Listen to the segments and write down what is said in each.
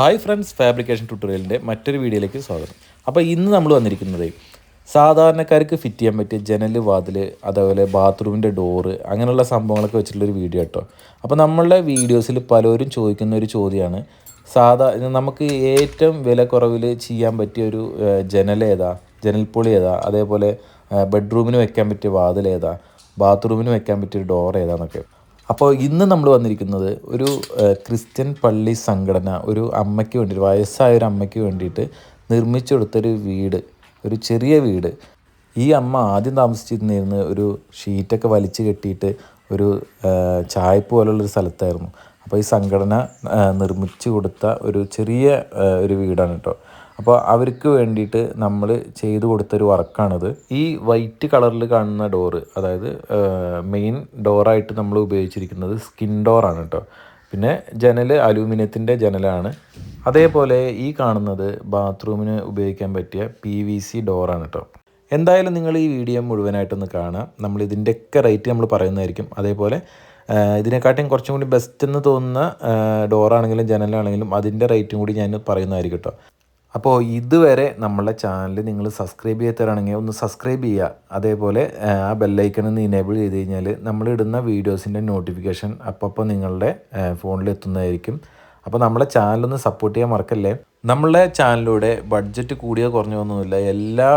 Hi friends fabrication ട്യൂട്ടോറിയലിന്റെ മറ്റൊരു വീഡിയോയിലേക്ക് സ്വാഗതം. അപ്പോൾ ഇന്ന് നമ്മൾ വന്നിരിക്കുന്നത് സാധാരണക്കാർക്ക് ഫിറ്റ് ചെയ്യാൻ പറ്റിയ ജനൽ വാതിൽ അതേപോലെ ബാത്റൂമിന്റെ ഡോറ് അങ്ങനെയുള്ള സംഭവങ്ങളൊക്കെ വെച്ചിട്ടുള്ളൊരു വീഡിയോ കേട്ടോ. അപ്പോൾ നമ്മളുടെ വീഡിയോസിൽ പലരും ചോദിക്കുന്ന ഒരു ചോദ്യമാണ് സാധാ നമുക്ക് ഏറ്റവും വില കുറവിൽ ചെയ്യാൻ പറ്റിയ ഒരു ജനൽ ഏതാ? ജനൽപ്പൊളി ഏതാ? അതേപോലെ ബെഡ്റൂമിന് വെക്കാൻ പറ്റിയ വാതിൽ ഏതാ? ബാത്റൂമിന് വെക്കാൻ പറ്റിയ ഡോർ ഏതാന്നൊക്കെ. അപ്പോൾ ഇന്ന് നമ്മൾ വന്നിരിക്കുന്നത് ഒരു ക്രിസ്ത്യൻ പള്ളി സംഘടന ഒരു അമ്മയ്ക്ക് വേണ്ടി വയസ്സായ ഒരു അമ്മയ്ക്ക് വേണ്ടിയിട്ട് നിർമ്മിച്ചു കൊടുത്തൊരു വീട് ഒരു ചെറിയ വീട്. ഈ അമ്മ ആദ്യം താമസിച്ചിരുന്നിരുന്ന ഒരു ഷീറ്റൊക്കെ വലിച്ചു കെട്ടിയിട്ട് ഒരു ചായ്പ് പോലുള്ളൊരു സ്ഥലത്തായിരുന്നു. അപ്പോൾ ഈ സംഘടന നിർമ്മിച്ചു കൊടുത്ത ഒരു ചെറിയ ഒരു വീടാണ് കേട്ടോ. അപ്പോൾ അവർക്ക് വേണ്ടിയിട്ട് നമ്മൾ ചെയ്തു കൊടുത്തൊരു വർക്കാണിത്. ഈ വൈറ്റ് കളറിൽ കാണുന്ന ഡോറ് അതായത് മെയിൻ ഡോറായിട്ട് നമ്മൾ ഉപയോഗിച്ചിരിക്കുന്നത് സ്കിൻ ഡോറാണ് കേട്ടോ. പിന്നെ ജനൽ അലൂമിനിയത്തിന്റെ ജനലാണ്. അതേപോലെ ഈ കാണുന്നത് ബാത്റൂമിന് ഉപയോഗിക്കാൻ പറ്റിയ പി വി സി ഡോറാണ് കേട്ടോ. എന്തായാലും നിങ്ങൾ ഈ വീഡിയോ മുഴുവനായിട്ടൊന്ന് കാണാം നമ്മൾ ഇതിന്റെയൊക്കെ റേറ്റ് നമ്മൾ പറയുന്നതായിരിക്കും. അതേപോലെ ഇതിനെക്കാട്ടും കുറച്ചും കൂടി ബെസ്റ്റ് എന്ന് തോന്നുന്ന ഡോറാണെങ്കിലും ജനലാണെങ്കിലും അതിന്റെ റേറ്റും കൂടി ഞാൻ പറയുന്നതായിരിക്കും കേട്ടോ. അപ്പോൾ ഇതുവരെ നമ്മളെ ചാനൽ നിങ്ങൾ സബ്സ്ക്രൈബ് ചെയ്യാത്തവരാണെങ്കിൽ ഒന്ന് സബ്സ്ക്രൈബ് ചെയ്യുക അതേപോലെ ആ, ബെല്ലൈക്കൺ ഒന്ന് ഇനേബിൾ ചെയ്ത് കഴിഞ്ഞാൽ നമ്മൾ ഇടുന്ന വീഡിയോസിന്റെ നോട്ടിഫിക്കേഷൻ അപ്പോൾ നിങ്ങളുടെ ഫോണിൽ എത്തുന്നതായിരിക്കും. അപ്പോൾ നമ്മളെ ചാനലൊന്ന് സപ്പോർട്ട് ചെയ്യാൻ മറക്കല്ലേ? നമ്മളെ ചാനലിലൂടെ ബഡ്ജറ്റ് കൂടിയോ കുറഞ്ഞൊന്നുമില്ല എല്ലാ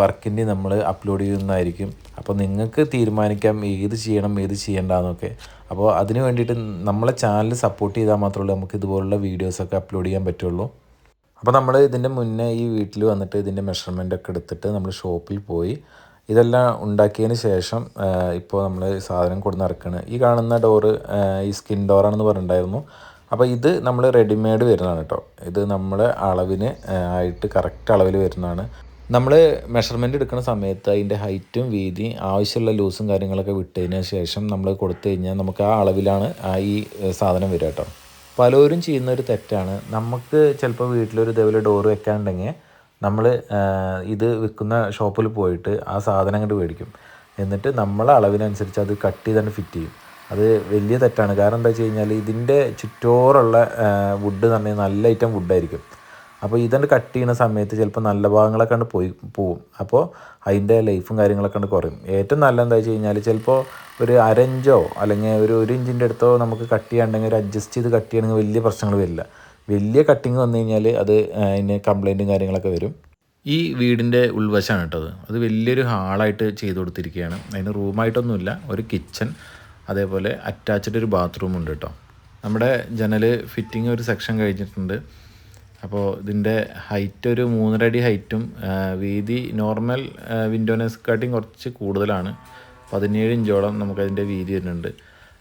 വർക്കിന്റെയും നമ്മൾ അപ്ലോഡ് ചെയ്യുന്നതായിരിക്കും. അപ്പോൾ നിങ്ങൾക്ക് തീരുമാനിക്കാം ഏത് ചെയ്യണം ഏത് ചെയ്യേണ്ടെന്നൊക്കെ. അപ്പോൾ അതിന് വേണ്ടിയിട്ട് നമ്മളെ ചാനൽ സപ്പോർട്ട് ചെയ്താൽ മാത്രമേ നമുക്ക് ഇതുപോലുള്ള വീഡിയോസൊക്കെ അപ്ലോഡ് ചെയ്യാൻ പറ്റുള്ളൂ. അപ്പോൾ നമ്മൾ ഇതിന്റെ മുന്നേ ഈ വീട്ടിൽ വന്നിട്ട് ഇതിന്റെ മെഷർമെന്റ് ഒക്കെ എടുത്തിട്ട് നമ്മൾ ഷോപ്പിൽ പോയി ഇതെല്ലാം ഉണ്ടാക്കിയതിന് ശേഷം ഇപ്പോൾ നമ്മൾ സാധനം കൊടുന്ന് ഇറക്കുകയാണ് ഈ കാണുന്ന ഡോറ് ഈ സ്കിൻ ഡോറാണെന്ന് പറഞ്ഞിട്ടുണ്ടായിരുന്നു. അപ്പോൾ ഇത് നമ്മൾ റെഡിമെയ്ഡ് വരുന്നതാണ് കേട്ടോ ഇത് നമ്മുടെ അളവിന് ആയിട്ട് കറക്റ്റ് അളവിൽ വരുന്നതാണ്. നമ്മൾ മെഷർമെന്റ് എടുക്കുന്ന സമയത്ത് അതിന്റെ ഹൈറ്റും വീതി ആവശ്യമുള്ള ലൂസും കാര്യങ്ങളൊക്കെ വിട്ടതിന് ശേഷം നമ്മൾ കൊടുത്തു കഴിഞ്ഞാൽ നമുക്ക് ആ അളവിലാണ് ആ ഈ സാധനം വരിക കേട്ടോ പലരും ചെയ്യുന്ന ഒരു തെറ്റാണ്. നമുക്ക് ചിലപ്പോൾ വീട്ടിലൊരു ഇതേപോലെ ഡോറ് വെക്കാനുണ്ടെങ്കിൽ നമ്മൾ ഇത് വിൽക്കുന്ന ഷോപ്പിൽ പോയിട്ട് ആ സാധനം അങ്ങോട്ട് മേടിക്കും. എന്നിട്ട് നമ്മളെ അളവിനനുസരിച്ച് അത് കട്ട് ചെയ്ത് തന്നെ ഫിറ്റ് ചെയ്യും. അത് വലിയ തെറ്റാണ്. കാരണം എന്താ വെച്ച് കഴിഞ്ഞാൽ ഇതിന്റെ ചുറ്റോറുള്ള വുഡ് എന്ന് പറഞ്ഞാൽ നല്ല ഐറ്റം വുഡായിരിക്കും അപ്പോൾ ഇതുകൊണ്ട് കട്ട് ചെയ്യുന്ന സമയത്ത് ചിലപ്പോൾ നല്ല ഭാഗങ്ങളൊക്കെ കണ്ട് പോയി പോവും. അപ്പോൾ അതിന്റെ ലൈഫും കാര്യങ്ങളൊക്കെ കണ്ട് കുറയും. ഏറ്റവും നല്ല എന്താ വെച്ച് കഴിഞ്ഞാൽ ചിലപ്പോൾ ഒരു അരഞ്ചോ അല്ലെങ്കിൽ ഒരു ഒരു ഇഞ്ചിന്റെ അടുത്തോ നമുക്ക് കട്ട് ചെയ്യാണ്ടെങ്കിൽ ഒരു അഡ്ജസ്റ്റ് ചെയ്ത് കട്ട് ചെയ്യണമെങ്കിൽ വലിയ പ്രശ്നങ്ങൾ വരില്ല. വലിയ കട്ടിങ് വന്നു കഴിഞ്ഞാൽ അത് അതിന് കംപ്ലൈന്റും കാര്യങ്ങളൊക്കെ വരും. ഈ വീടിന്റെ ഉൾവശമാണ് കേട്ടത് അത്. വലിയൊരു ഹാളായിട്ട് ചെയ്ത് കൊടുത്തിരിക്കുകയാണ്. അതിന് റൂമായിട്ടൊന്നുമില്ല ഒരു കിച്ചൺ അതേപോലെ അറ്റാച്ച്ഡ് ഒരു ബാത്റൂം ഉണ്ട് കേട്ടോ. നമ്മുടെ ജനൽ ഫിറ്റിംഗ് ഒരു സെക്ഷൻ കഴിഞ്ഞിട്ടുണ്ട്. അപ്പോൾ ഇതിന്റെ ഹൈറ്റ് ഒരു മൂന്നര അടി ഹൈറ്റും വീതി നോർമൽ വിൻഡോനെസ്കാട്ടിയും കുറച്ച് കൂടുതലാണ്. പതിനേഴ് ഇഞ്ചോളം നമുക്കതിന്റെ വീതി വരുന്നുണ്ട്.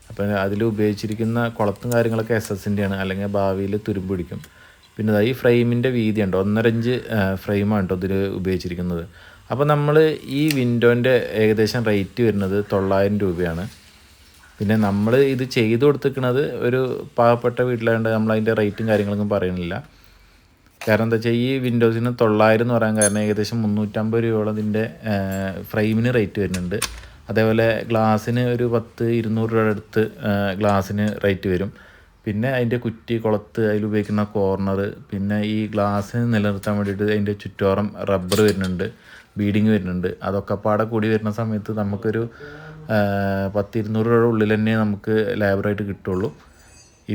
അപ്പോൾ അതിൽ ഉപയോഗിച്ചിരിക്കുന്ന കുളത്തും കാര്യങ്ങളൊക്കെ എസ് എസിന്റെയാണ് അല്ലെങ്കിൽ ഭാവിയിൽ തുരുമ്പ് പിടിക്കും. പിന്നെ ഈ ഫ്രെയിമിന്റെ വീതി ഉണ്ട് ഒന്നര ഇഞ്ച് ഫ്രെയിമാണ് കേട്ടോ ഇതിൽ ഉപയോഗിച്ചിരിക്കുന്നത്. അപ്പോൾ നമ്മൾ ഈ വിൻഡോന്റെ ഏകദേശം റേറ്റ് വരുന്നത് തൊള്ളായിരം രൂപയാണ്. പിന്നെ നമ്മൾ ഇത് ചെയ്തു കൊടുത്തിരിക്കുന്നത് ഒരു പാവപ്പെട്ട വീട്ടിലായതുകൊണ്ട് നമ്മൾ അതിന്റെ റേറ്റും കാര്യങ്ങളൊന്നും പറയുന്നില്ല. കാരണം എന്താ വെച്ചാൽ ഈ വിൻഡോസിന് തൊള്ളായിരം എന്ന് പറയാൻ കാരണം ഏകദേശം മുന്നൂറ്റമ്പത് രൂപയോളം ഇതിന്റെ ഫ്രെയിമിന് റേറ്റ് വരുന്നുണ്ട്. അതേപോലെ ഗ്ലാസ്സിന് ഒരു പത്ത് ഇരുന്നൂറ് രൂപയുടെ അടുത്ത് ഗ്ലാസ്സിന് റേറ്റ് വരും. പിന്നെ അതിന്റെ കുറ്റി കുളത്ത് അതിൽ ഉപയോഗിക്കുന്ന കോർണർ പിന്നെ ഈ ഗ്ലാസ്സിന് നിലനിർത്താൻ വേണ്ടിയിട്ട് അതിന്റെ ചുറ്റോറം റബ്ബർ വരുന്നുണ്ട് ബീഡിങ് വരുന്നുണ്ട്. അതൊക്കെ പാടെ കൂടി വരുന്ന സമയത്ത് നമുക്കൊരു പത്തിരുന്നൂറ് രൂപയുടെ ഉള്ളിൽ തന്നെ നമുക്ക് ലേബറായിട്ട് കിട്ടുള്ളൂ.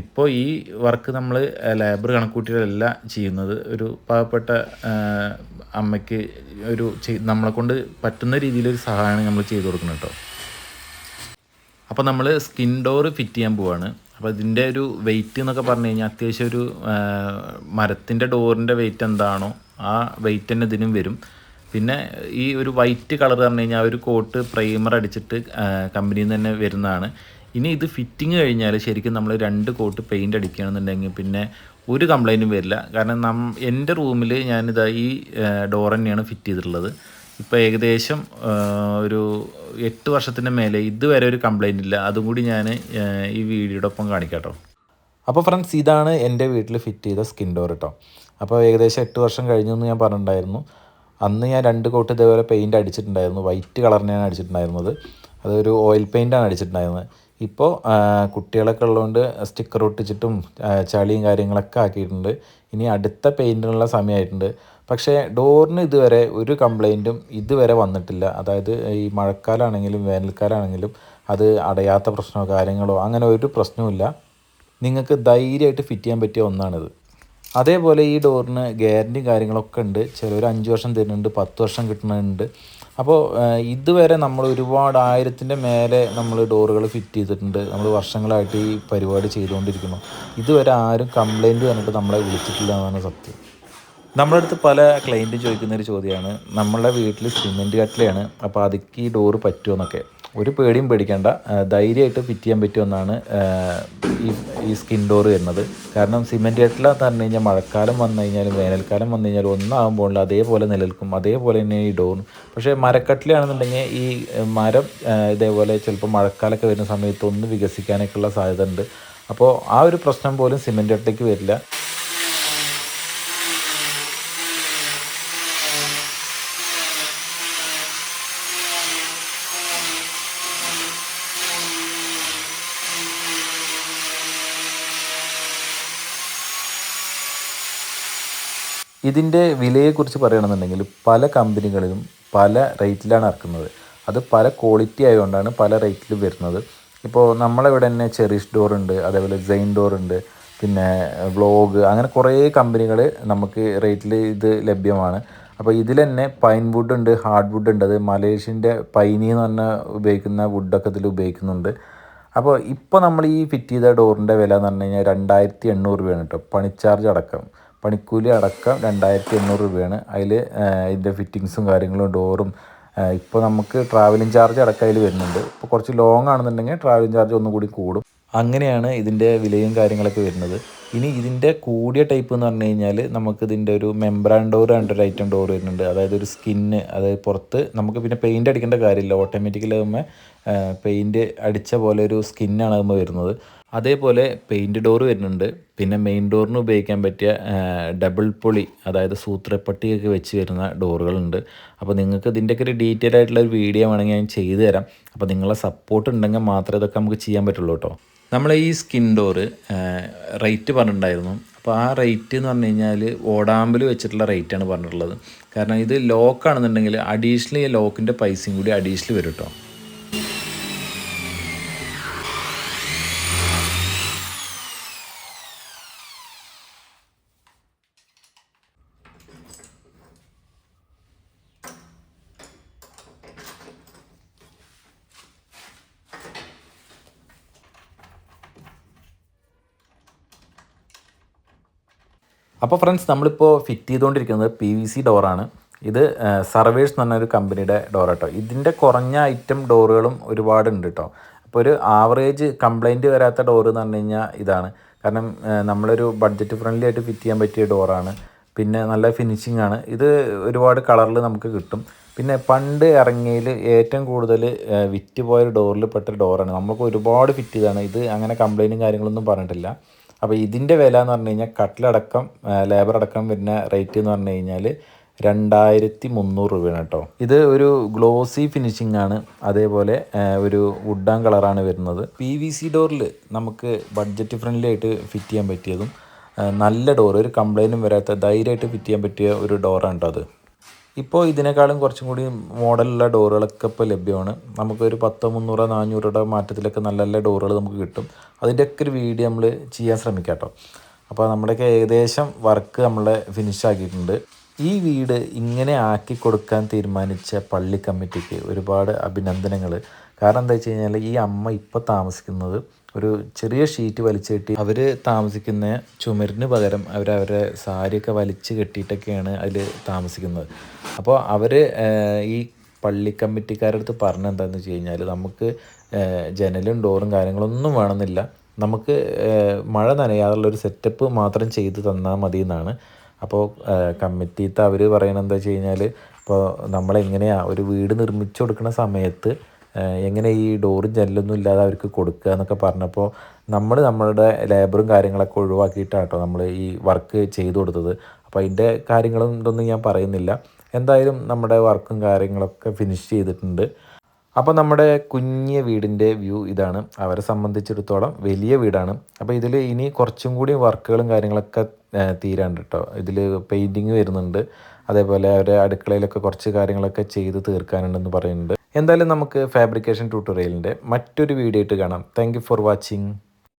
ഇപ്പോൾ ഈ വർക്ക് നമ്മൾ ലേബർ കണക്കൂട്ടിയിട്ടല്ല ചെയ്യുന്നത് ഒരു പാവപ്പെട്ട അമ്മയ്ക്ക് ഒരു നമ്മളെ കൊണ്ട് പറ്റുന്ന രീതിയിലൊരു സഹായമാണ് നമ്മൾ ചെയ്തു കൊടുക്കുന്നത് കേട്ടോ. അപ്പോൾ നമ്മൾ സ്കിൻ ഡോർ ഫിറ്റ് ചെയ്യാൻ പോവാണ്. അപ്പോൾ ഇതിന്റെ ഒരു വെയിറ്റ് എന്നൊക്കെ പറഞ്ഞു കഴിഞ്ഞാൽ അത്യാവശ്യം ഒരു മരത്തിന്റെ ഡോറിന്റെ വെയിറ്റ് എന്താണോ ആ വെയിറ്റ് തന്നെ ഇതിനും വരും. പിന്നെ ഈ ഒരു വൈറ്റ് കളർ പറഞ്ഞു കഴിഞ്ഞാൽ ഒരു കോട്ട് പ്രൈമർ അടിച്ചിട്ട് കമ്പനിയിൽ നിന്ന് തന്നെ വരുന്നതാണ്. ഇനി ഇത് ഫിറ്റിങ് കഴിഞ്ഞാൽ ശരിക്കും നമ്മൾ രണ്ട് കോട്ട് പെയിന്റ് അടിക്കുകയാണെന്നുണ്ടെങ്കിൽ പിന്നെ ഒരു കംപ്ലൈന്റും വരില്ല. കാരണം നം എന്റെ റൂമിൽ ഞാനിതാ ഈ ഡോർ തന്നെയാണ് ഫിറ്റ് ചെയ്തിട്ടുള്ളത്. ഇപ്പോൾ ഏകദേശം ഒരു എട്ട് വർഷത്തിന് മേലെ ഇതുവരെ ഒരു കംപ്ലൈന്റ് ഇല്ല. അതും കൂടി ഞാൻ ഈ വീഡിയോയുടെ ഒപ്പം കാണിക്കാട്ടോ. അപ്പോൾ ഫ്രണ്ട്സ് ഇതാണ് എന്റെ വീട്ടിൽ ഫിറ്റ് ചെയ്ത സ്കിൻ ഡോർ കേട്ടോ അപ്പോൾ ഏകദേശം എട്ട് വർഷം കഴിഞ്ഞു എന്ന് ഞാൻ പറഞ്ഞിട്ടുണ്ടായിരുന്നു. അന്ന് ഞാൻ രണ്ട് കോട്ട് ഇതേപോലെ പെയിന്റ് അടിച്ചിട്ടുണ്ടായിരുന്നു. വൈറ്റ് കളറിനെയാണ് അടിച്ചിട്ടുണ്ടായിരുന്നത്. അതൊരു ഓയിൽ പെയിന്റാണ് അടിച്ചിട്ടുണ്ടായിരുന്നത്. ഇപ്പോൾ കുട്ടികളൊക്കെ ഉള്ളതുകൊണ്ട് സ്റ്റിക്കർ ഒട്ടിച്ചിട്ടും ചളിയും കാര്യങ്ങളൊക്കെ ആക്കിയിട്ടുണ്ട്. ഇനി അടുത്ത പെയിന്റിനുള്ള സമയമായിട്ടുണ്ട് പക്ഷേ ഡോറിന് ഇതുവരെ ഒരു കംപ്ലൈന്റും ഇതുവരെ വന്നിട്ടില്ല. അതായത് ഈ മഴക്കാലമാണെങ്കിലും വേനൽക്കാലമാണെങ്കിലും അത് അടയാത്ത പ്രശ്നമോ കാര്യങ്ങളോ അങ്ങനെ ഒരു പ്രശ്നവുമില്ല. നിങ്ങൾക്ക് ധൈര്യമായിട്ട് ഫിറ്റ് ചെയ്യാൻ പറ്റിയ ഒന്നാണിത്. അതേപോലെ ഈ ഡോറിന് ഗ്യാരന്റിയും കാര്യങ്ങളൊക്കെ ഉണ്ട്. ചിലർ അഞ്ച് വർഷം തരുന്നുണ്ട് പത്ത് വർഷം കിട്ടുന്നുണ്ട്. അപ്പോൾ ഇതുവരെ നമ്മൾ ഒരുപാട് ആയിരത്തിന്റെ മേലെ നമ്മൾ ഡോറുകൾ ഫിറ്റ് ചെയ്തിട്ടുണ്ട്. നമ്മൾ വർഷങ്ങളായിട്ട് ഈ പരിപാടി ചെയ്തുകൊണ്ടിരിക്കുന്നു. ഇതുവരെ ആരും കംപ്ലൈന്റ് പറഞ്ഞിട്ട് നമ്മളെ വിളിച്ചിട്ടില്ല എന്നാണ് സത്യം. നമ്മുടെ അടുത്ത് പല ക്ലയന്റും ചോദിക്കുന്ന ഒരു ചോദ്യമാണ്. നമ്മളുടെ വീട്ടിൽ സിമെന്റ് കട്ടിലാണ്. അപ്പോൾ അതിക്ക് ഈ ഡോറ് പറ്റുമോ എന്നൊക്കെ. ഒരു പേടിയും പേടിക്കേണ്ട. ധൈര്യമായിട്ട് ഫിറ്റ് ചെയ്യാൻ പറ്റുമെന്നാണ് ഒന്നാണ് ഈ ഈ സ്കിൻ ഡോർ വരുന്നത്. കാരണം സിമെന്റ് കട്ടില തന്നു കഴിഞ്ഞാൽ മഴക്കാലം വന്നു കഴിഞ്ഞാലും വേനൽക്കാലം വന്നു കഴിഞ്ഞാലും ഒന്നാകുമ്പോൾ അതേപോലെ നിലനിൽക്കും. അതേപോലെ തന്നെ ഈ ഡോറും പക്ഷേ മരക്കട്ടിലാണെന്നുണ്ടെങ്കിൽ ഈ മരം ഇതേപോലെ ചിലപ്പോൾ മഴക്കാലമൊക്കെ വരുന്ന സമയത്ത് ഒന്ന് വികസിക്കാനൊക്കെയുള്ള സാധ്യത ഉണ്ട് അപ്പോൾ ആ ഒരു പ്രശ്നം പോലും സിമെന്റ് കട്ടിലേക്ക് വരില്ല. ഇതിന്റെ വിലയെക്കുറിച്ച് പറയുകയാണെന്നുണ്ടെങ്കിൽ പല കമ്പനികളിലും പല റേറ്റിലാണ് ഇറക്കുന്നത്. അത് പല ക്വാളിറ്റി ആയതുകൊണ്ടാണ് പല റേറ്റിൽ വരുന്നത്. ഇപ്പോൾ നമ്മളിവിടെ തന്നെ ചെറിഷ് ഡോർ ഉണ്ട് അതേപോലെ സെയിൻ ഡോർ ഉണ്ട് പിന്നെ വ്ലോഗ് അങ്ങനെ കുറേ കമ്പനികൾ നമുക്ക് റേറ്റിൽ ഇത് ലഭ്യമാണ്. അപ്പോൾ ഇതിൽ തന്നെ പൈൻ വുഡ് ഉണ്ട് ഹാർഡ് വുഡ് ഉണ്ട്. അത് മലേഷ്യന്റെ പൈനി എന്ന് പറഞ്ഞ ഉപയോഗിക്കുന്ന വുഡൊക്കെ ഇതിൽ ഉപയോഗിക്കുന്നുണ്ട്. അപ്പോൾ ഇപ്പോൾ നമ്മൾ ഈ ഫിറ്റ് ചെയ്ത ഡോറിന്റെ വില എന്ന് പറഞ്ഞു കഴിഞ്ഞാൽ രണ്ടായിരത്തി എണ്ണൂറ് രൂപയാണ് കേട്ടോ പണിച്ചാർജ് അടക്കം. പണിക്കൂലി അടക്കം രണ്ടായിരത്തി എണ്ണൂറ് രൂപയാണ് അതിൽ ഇതിന്റെ ഫിറ്റിങ്സും കാര്യങ്ങളും ഡോറും ഇപ്പോൾ നമുക്ക് ട്രാവലിംഗ് ചാർജ് അടക്കം അതിൽ വരുന്നുണ്ട്. ഇപ്പോൾ കുറച്ച് ലോങ് ആണെന്നുണ്ടെങ്കിൽ ട്രാവലിംഗ് ചാർജ് ഒന്നും കൂടി കൂടും. അങ്ങനെയാണ് ഇതിന്റെ വിലയും കാര്യങ്ങളൊക്കെ വരുന്നത്. ഇനി ഇതിന്റെ കൂടിയ ടൈപ്പ് എന്ന് പറഞ്ഞു കഴിഞ്ഞാൽ നമുക്ക് ഇതിന്റെ ഒരു മെംബ്രാൻ ഡോർ രണ്ടൊരു ഐറ്റം ഡോർ വരുന്നുണ്ട്. അതായത് ഒരു സ്കിന്ന് അതായത് പുറത്ത് നമുക്ക് പിന്നെ പെയിന്റ് അടിക്കേണ്ട കാര്യമില്ല. ഓട്ടോമാറ്റിക്കലി ആകുമ്പോൾ പെയിന്റ് അടിച്ച പോലെ ഒരു സ്കിന്നാണ് അതുമ്പോൾ വരുന്നത്. അതേപോലെ പെയിന്റ് ഡോർ വരുന്നുണ്ട്. പിന്നെ മെയിൻ ഡോറിന് ഉപയോഗിക്കാൻ പറ്റിയ ഡബിൾ പൊളി അതായത് സൂത്രപ്പട്ടിയൊക്കെ വെച്ച് വരുന്ന ഡോറുകളുണ്ട്. അപ്പോൾ നിങ്ങൾക്ക് ഇതിന്റെയൊക്കെ ഒരു ഡീറ്റെയിൽ ആയിട്ടുള്ള ഒരു വീഡിയോ വേണമെങ്കിൽ ഞാൻ ചെയ്തു തരാം. അപ്പോൾ നിങ്ങളെ സപ്പോർട്ട് ഉണ്ടെങ്കിൽ മാത്രമേ ഇതൊക്കെ നമുക്ക് ചെയ്യാൻ പറ്റുള്ളൂ കേട്ടോ. നമ്മൾ ഈ സ്കിൻ ഡോറ് റേറ്റ് പറഞ്ഞിട്ടുണ്ടായിരുന്നു. അപ്പോൾ ആ റേറ്റ് എന്ന് പറഞ്ഞു കഴിഞ്ഞാൽ ഓടാമ്പിൽ വെച്ചിട്ടുള്ള റേറ്റാണ് പറഞ്ഞിട്ടുള്ളത്. കാരണം ഇത് ലോക്കാണെന്നുണ്ടെങ്കിൽ അഡീഷണലി ലോക്കിന്റെ പൈസയും കൂടി അഡീഷണൽ വരും കേട്ടോ. അപ്പോൾ ഫ്രണ്ട്സ് നമ്മളിപ്പോൾ ഫിറ്റ് ചെയ്തുകൊണ്ടിരിക്കുന്നത് പി വി സി ഡോറാണ് ഇത് സർവേഴ്സ് എന്ന് പറഞ്ഞൊരു കമ്പനിയുടെ ഡോർ കേട്ടോ ഇതിന്റെ കുറഞ്ഞ ഐറ്റം ഡോറുകളും ഒരുപാടുണ്ട് കേട്ടോ അപ്പോൾ ഒരു ആവറേജ് കംപ്ലൈന്റ് വരാത്ത ഡോർ എന്ന് പറഞ്ഞു കഴിഞ്ഞാൽ ഇതാണ്. കാരണം നമ്മളൊരു ബഡ്ജറ്റ് ഫ്രണ്ട്ലി ആയിട്ട് ഫിറ്റ് ചെയ്യാൻ പറ്റിയ ഡോറാണ് പിന്നെ നല്ല ഫിനിഷിംഗ് ആണ്. ഇത് ഒരുപാട് കളറിൽ നമുക്ക് കിട്ടും. പിന്നെ പണ്ട് ഇറങ്ങിയതിൽ ഏറ്റവും കൂടുതൽ വിറ്റ് പോയ ഡോറിൽ പെട്ട ഡോറാണ് നമുക്ക് ഒരുപാട് ഫിറ്റ് ചെയ്താണ്. ഇത് അങ്ങനെ കംപ്ലൈന്റും കാര്യങ്ങളൊന്നും പറഞ്ഞിട്ടില്ല. അപ്പോൾ ഇതിന്റെ വില എന്ന് പറഞ്ഞു കഴിഞ്ഞാൽ കട്ടിലടക്കം ലേബർ അടക്കം വരുന്ന റേറ്റ് എന്ന് പറഞ്ഞു കഴിഞ്ഞാൽ രണ്ടായിരത്തി മുന്നൂറ് രൂപയാണ് കേട്ടോ. ഇത് ഒരു ഗ്ലോസി ഫിനിഷിംഗ് ആണ്. അതേപോലെ ഒരു വുഡാൻ കളറാണ് വരുന്നത്. പി വി സി ഡോറിൽ നമുക്ക് ബഡ്ജറ്റ് ഫ്രണ്ട്ലി ആയിട്ട് ഫിറ്റ് ചെയ്യാൻ പറ്റിയതും നല്ല ഡോർ ഒരു കംപ്ലൈന്റും വരാത്ത ധൈര്യമായിട്ട് ഫിറ്റ് ചെയ്യാൻ പറ്റിയ ഒരു ഡോറാണ് കേട്ടോ അത്. ഇപ്പോൾ ഇതിനേക്കാളും കുറച്ചും കൂടി മോഡലുള്ള ഡോറുകളൊക്കെ ഇപ്പോൾ ലഭ്യമാണ്. നമുക്കൊരു പത്തോ മുന്നൂറോ നാനൂറുടെ മാറ്റത്തിലൊക്കെ നല്ല നല്ല ഡോറുകൾ നമുക്ക് കിട്ടും. അതിന്റെയൊക്കെ ഒരു വീഡിയോ നമ്മൾ ചെയ്യാൻ ശ്രമിക്കാം കേട്ടോ. അപ്പോൾ നമ്മുടെയൊക്കെ ഏകദേശം വർക്ക് നമ്മൾ ഫിനിഷ് ആക്കിയിട്ടുണ്ട്. ഈ വീട് ഇങ്ങനെ ആക്കി കൊടുക്കാൻ തീരുമാനിച്ച പള്ളി കമ്മിറ്റിക്ക് ഒരുപാട് അഭിനന്ദനങ്ങൾ കാരണം എന്താ വെച്ച് കഴിഞ്ഞാൽ ഈ അമ്മ ഇപ്പോൾ താമസിക്കുന്നത് ഒരു ചെറിയ ഷീറ്റ് വലിച്ചു കെട്ടി അവർ താമസിക്കുന്ന ചുമരിന് പകരം അവർ അവരെ സാരിയൊക്കെ വലിച്ച് കെട്ടിയിട്ടൊക്കെയാണ് അതിൽ താമസിക്കുന്നത്. അപ്പോൾ അവർ ഈ പള്ളി കമ്മിറ്റിക്കാരുടെ അടുത്ത് പറഞ്ഞ എന്താണെന്ന് വെച്ച് കഴിഞ്ഞാൽ നമുക്ക് ജനലും ഡോറും കാര്യങ്ങളൊന്നും വേണമെന്നില്ല. നമുക്ക് മഴ നനയാതുള്ള ഒരു സെറ്റപ്പ് മാത്രം ചെയ്ത് തന്നാൽ മതി എന്നാണ് അപ്പോൾ കമ്മിറ്റിത്തെ അവർ പറയണത് വെച്ച് കഴിഞ്ഞാൽ ഇപ്പോൾ നമ്മളെങ്ങനെയാണ് ഒരു വീട് നിർമ്മിച്ചു കൊടുക്കുന്ന സമയത്ത് എങ്ങനെ ഈ ഡോറും ജനലൊന്നും ഇല്ലാതെ അവർക്ക് കൊടുക്കുക എന്നൊക്കെ പറഞ്ഞപ്പോൾ നമ്മൾ നമ്മളുടെ ലേബറും കാര്യങ്ങളൊക്കെ ഒഴിവാക്കിയിട്ടാണ് കേട്ടോ നമ്മൾ ഈ വർക്ക് ചെയ്തു കൊടുത്തത്. അപ്പോൾ അതിന്റെ കാര്യങ്ങളും ഇതൊന്നും ഞാൻ പറയുന്നില്ല. എന്തായാലും നമ്മുടെ വർക്കും കാര്യങ്ങളൊക്കെ ഫിനിഷ് ചെയ്തിട്ടുണ്ട്. അപ്പോൾ നമ്മുടെ കുഞ്ഞ് വീടിന്റെ വ്യൂ ഇതാണ്. അവരെ സംബന്ധിച്ചിടത്തോളം വലിയ വീടാണ്. അപ്പോൾ ഇതിൽ ഇനി കുറച്ചും കൂടി വർക്കുകളും കാര്യങ്ങളൊക്കെ തീരാണ്ട് കേട്ടോ ഇതിൽ പെയിന്റിങ് വരുന്നുണ്ട്. അതേപോലെ അവരെ അടുക്കളയിലൊക്കെ കുറച്ച് കാര്യങ്ങളൊക്കെ ചെയ്ത് തീർക്കാനുണ്ടെന്ന് പറയുന്നുണ്ട്. എന്തായാലും നമുക്ക് ഫാബ്രിക്കേഷൻ ട്യൂട്ടോറിയലിന്റെ മറ്റൊരു വീഡിയോ ആയിട്ട് കാണാം. Thank for watching